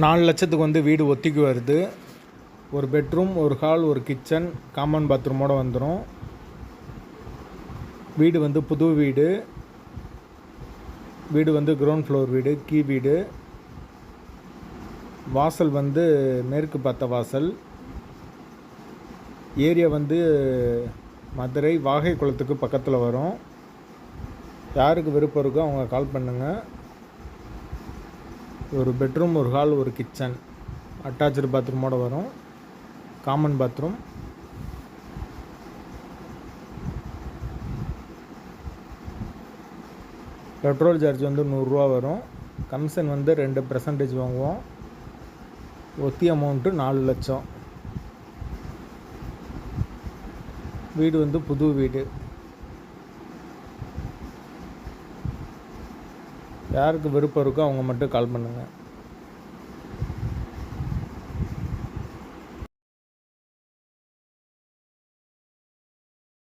நாலு லட்சத்துக்கு வந்து வீடு ஒத்திக்கு வருது. ஒரு பெட்ரூம் ஒரு ஹால் ஒரு கிச்சன் காமன் பாத்ரூமோடு வந்துடும் வீடு வந்து புது வீடு. வீடு வந்து கிரவுண்ட் ஃப்ளோர் வீடு கீ வீடு. வாசல் வந்து மேற்கு பார்த்த வாசல். ஏரியா வந்து மதுரை வாகை குளத்துக்கு பக்கத்தில் வரும். யாருக்கு விருப்பம் இருக்கோ அவங்க கால் பண்ணுங்கள் ஒரு பெட்ரூம் ஒரு ஹால் ஒரு கிச்சன் அட்டாச்சு பாத்ரூமோடு வரும். காமன் பாத்ரூம் பெட்ரோல் சார்ஜ் வந்து நூறுரூவா வரும். கமிஷன் வந்து ரெண்டு பர்சன்டேஜ் வாங்குவோம். ஒத்தி அமௌண்ட்டு நாலு லட்சம். வீடு வந்து புது வீடு. யாருக்கு விருப்பம் இருக்கோ அவங்க மட்டும் கால் பண்ணுங்கள்